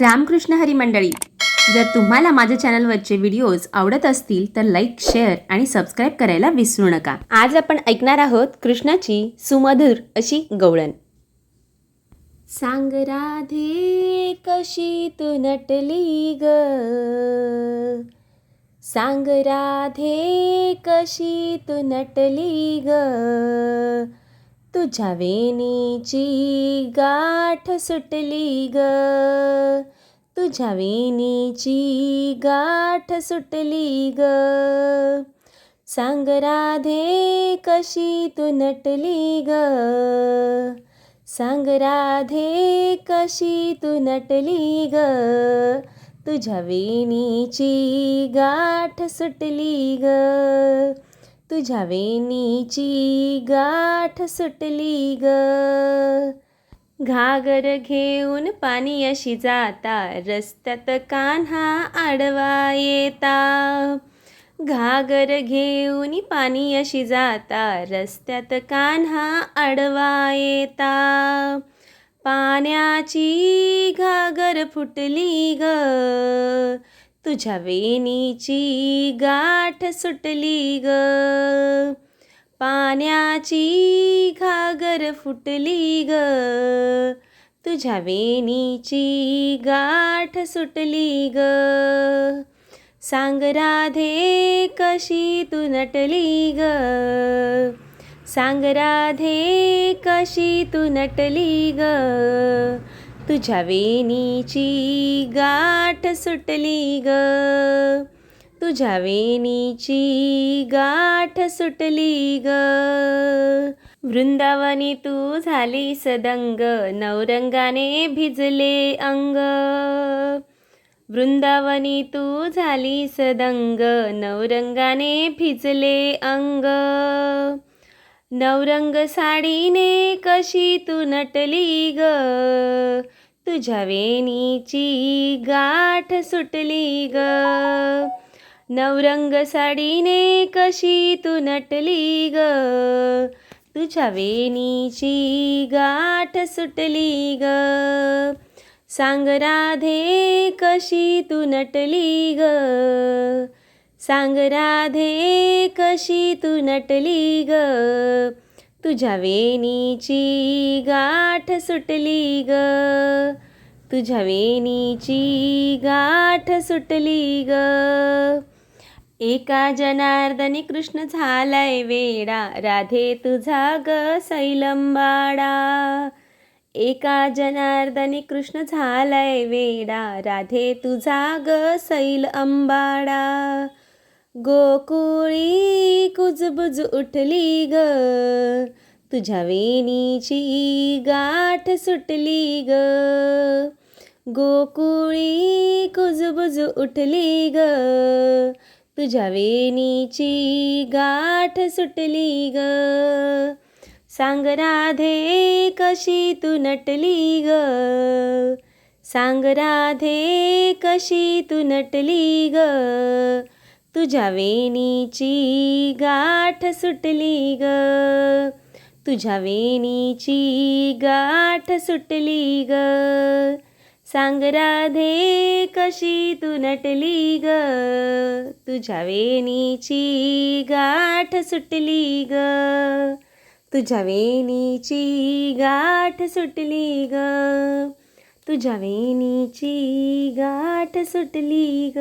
रामकृष्ण हरी मंडळी जर तुम्हाला माझ्या चॅनलवरचे व्हिडिओज आवडत असतील तर लाईक शेअर आणि सबस्क्राईब करायला विसरू नका. आज आपण ऐकणार आहोत कृष्णाची सुमधुर अशी गवळण. सांग राधे कशी तू नटली ग? सांग राधे कशी तू नटली ग? तुझ्या वेणीची गाठ सुटली ग. तुझ्या वेणीची गाठ सुटली ग. सांग राधे कशी तू नटली ग? सांग राधे कशी तू नटली ग? तुझ्या वेणीची गाठ सुटली ग. तुझ्या वेणीची गाठ सुटली ग. घागर घेऊन पाणी अशी जाता रस्त्यात कान्हा आडवा येता. घागर घेऊन पाणी अशी जाता रस्त्यात कान्हा आडवा येता. पाण्याची घागर फुटली ग. तुझ्या वेणीची गाठ सुटली ग. पाण्याची घागर फुटली ग. तुझ्या वेणीची गाठ सुटली ग. सांग राधे कशी तू नटली ग. सांग राधे कशी तू नटली ग. तुझ्या वेणीची गाठ सुटली ग. तुझ्या वेणीची गाठ सुटली ग. वृंदावनी तू झाली सदंग नवरंगाने भिजले अंग. वृंदावनी तू झाली सदंग नवरंगाने भिजले अंग. नवरंग साडीने कशी तू नटली ग? तुझ्या वेणीची गाठ सुटली ग. नवरंग साडीने कशी तू नटली ग? तुझ्या वेणीची गाठ सुटली ग. सांग राधे कशी तू नटली ग? सांग राधे कशी तू नटली ग? तुझ्या वेणीची गाठ सुटली ग. तुझ्या वेणीची गाठ सुटली ग. एका जनार्दनी कृष्ण झालाय वेडा राधे तुझा ग सैलंबाडा एका जनार्दनी कृष्ण झालाय वेडा राधे तुझा ग सैल अंबाडा गोकुळी कुजबुज उठली ग. तुझ्या वेणीची गाठ सुटली ग. गोकुळी कुजबुज उठली ग. तुझ्या वेणीची गाठ सुटली ग. सांग राधे कशी तू नटली ग. सांग राधे कशी तू नटली ग. तुझ्या वेणीची गाठ सुटली ग. तुझ्या वेणीची गाठ सुटली ग. सांग राधे कशी तू नटली ग? तुझ्या वेणीची गाठ सुटली ग. तुझ्या वेणीची गाठ सुटली ग. तुझ्या वेणीची गाठ सुटली ग.